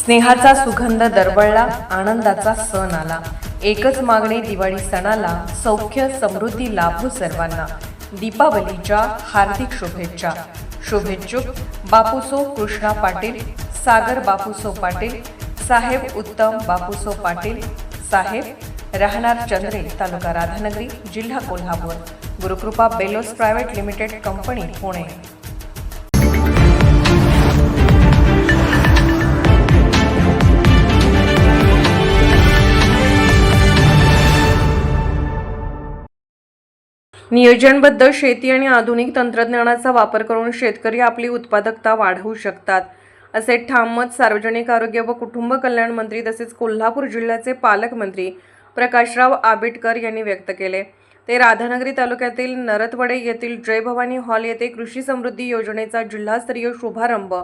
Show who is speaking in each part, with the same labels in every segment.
Speaker 1: स्नेहाचा सुगंध दरवळला आनंदाचा सण आला. एकच मागणी दिवाळी सणाला सौख्य समृद्धी लाभो सर्वांना. दीपावलीच्या हार्दिक शुभेच्छा. शुभेच्छुक बापूसो कृष्णा पाटील सागर बापूसो पाटील साहेब उत्तम बापूसो पाटील साहेब राहणार चंद्रे तालुका राधानगरी जिल्हा Kolhapur. Gurukrupa Belos private limited company Pune. नियोजनबद्ध शेती आणि आधुनिक तंत्रज्ञानाचा वापर करून शेतकरी आपली उत्पादकता वाढवू शकतात. असे ठाम मत सार्वजनिक आरोग्य व कुटुंब कल्याण मंत्री तसेच कोल्हापूर जिल्ह्याचे पालकमंत्री प्रकाशराव आबिटकर यांनी व्यक्त केले. ते राधानगरी तालुक्यातील नरतवडे येथील जय भवानी हॉल येथे कृषी समृद्धी योजनेचा जिल्हास्तरीय शुभारंभ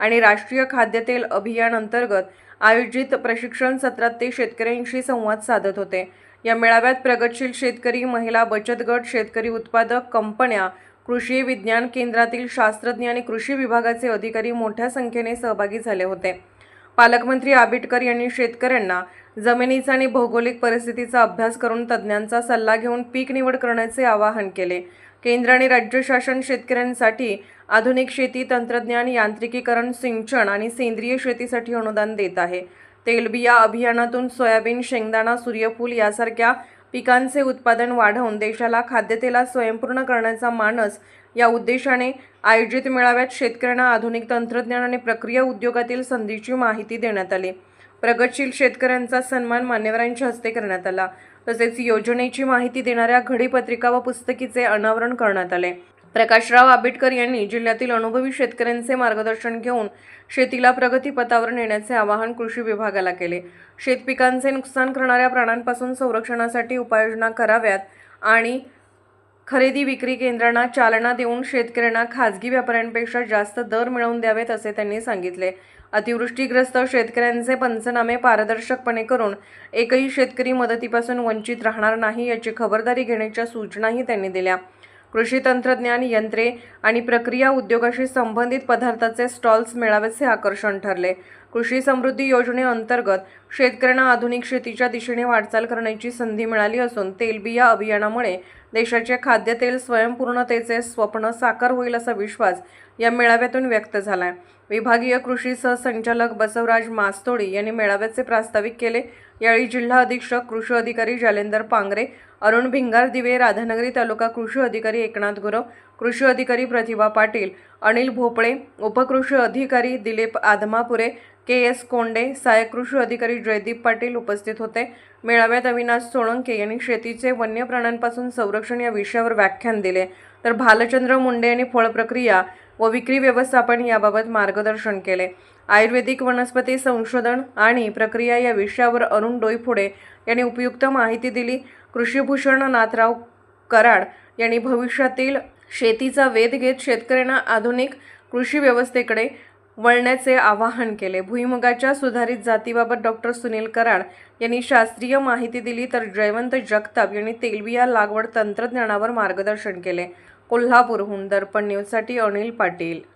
Speaker 1: आणि राष्ट्रीय खाद्यतेल अभियान अंतर्गत आयोजित प्रशिक्षण सत्रात ते शेतकऱ्यांशी संवाद साधत होते. या मेळाव्यात प्रगतशील शेतकरी महिला बचत गट शेतकरी उत्पादक कंपन्या कृषी विज्ञान केंद्रातील शास्त्रज्ञ आणि कृषी विभागाचे अधिकारी मोठ्या संख्येने सहभागी झाले होते. पालकमंत्री आबिटकर यांनी शेतकऱ्यांना जमिनीचा आणि भौगोलिक परिस्थितीचा अभ्यास करून तज्ज्ञांचा सल्ला घेऊन पीक निवड करण्याचे आवाहन केले. केंद्र आणि राज्य शासन शेतकऱ्यांसाठी आधुनिक शेती तंत्रज्ञान यांत्रिकीकरण सिंचन आणि सेंद्रिय शेतीसाठी अनुदान देत आहे. तेलबिया अभियानातून सोयाबीन शेंगदाणा सूर्यफूल यासारख्या पिकांचे उत्पादन वाढवून देशाला खाद्यतेलात स्वयंपूर्ण करण्याचा मानस या उद्देशाने आयोजित मेळाव्यात शेतकऱ्यांना आधुनिक तंत्रज्ञान आणि प्रक्रिया उद्योगातील संधीची माहिती देण्यात आली. प्रगतशील शेतकऱ्यांचा सन्मान मान्यवरांच्या हस्ते करण्यात आला. तसेच योजनेची माहिती देणाऱ्या घडीपत्रिका व पुस्तकीचे अनावरण करण्यात आले. प्रकाशराव आंबेडकर यांनी जिल्ह्यातील अनुभवी शेतकऱ्यांचे मार्गदर्शन घेऊन शेतीला प्रगतीपथावर नेण्याचे आवाहन कृषी विभागाला केले. शेतपिकांचे नुकसान करणाऱ्या प्राण्यांपासून संरक्षणासाठी उपाययोजना कराव्यात आणि खरेदी विक्री केंद्रांना चालना देऊन शेतकऱ्यांना खाजगी व्यापाऱ्यांपेक्षा जास्त दर मिळवून द्यावेत असे त्यांनी सांगितले. अतिवृष्टीग्रस्त शेतकऱ्यांचे पंचनामे पारदर्शकपणे करून एकही शेतकरी मदतीपासून वंचित राहणार नाही याची खबरदारी घेण्याच्या सूचनाही त्यांनी दिल्या. कृषी तंत्रज्ञान यंत्रे आणि प्रक्रिया उद्योगाशी संबंधित पदार्थाचे स्टॉल्स मेळाव्याचे आकर्षण ठरले. कृषी समृद्धी योजनेअंतर्गत शेतकऱ्यांना आधुनिक शेतीच्या दिशेने वाटचाल करण्याची संधी मिळाली असून तेलबिया अभियानामुळे देशाचे खाद्यतेल स्वयंपूर्णतेचे स्वप्न साकार होईल असा विश्वास या मेळाव्यातून व्यक्त झाला आहे विभागीय कृषी सहसंचालक बसवराज मास्तोडी यांनी मेळाव्याचे प्रास्ताविक केले. यावेळी जिल्हा अधीक्षक कृषी अधिकारी जालेंदर पांगरे अरुण भिंगार दिवे राधानगरी तालुका कृषी अधिकारी एकनाथ गुरव कृषी अधिकारी प्रतिभा पाटील अनिल भोपळे उपकृषी अधिकारी दिलीप आदमापुरे के एस कोंडे सहाय्यक कृषी अधिकारी जयदीप पाटील उपस्थित होते. मेळाव्यात अविनाश सोळंके यांनी शेतीचे वन्य प्राण्यांपासून संरक्षण या विषयावर व्याख्यान दिले. तर भालचंद्र मुंडे यांनी फळ प्रक्रिया व विक्री व्यवस्थापन याबाबत मार्गदर्शन केले. आयुर्वेदिक वनस्पती संशोधन आणि प्रक्रिया या विषयावर अरुण डोईफोडे यांनी उपयुक्त माहिती दिली. कृषीभूषण नाथराव कराड यांनी भविष्यातील शेतीचा वेध घेत शेतकऱ्यांना आधुनिक कृषी व्यवस्थेकडे वळण्याचे आवाहन केले. भुईमुगाच्या सुधारित जातीबाबत डॉक्टर सुनील कराड यांनी शास्त्रीय माहिती दिली तर जयवंत जगताप यांनी तेलबिया लागवड तंत्रज्ञानावर मार्गदर्शन केले. कोल्हापूरहून दर्पण न्यूजसाठी अनिल पाटील.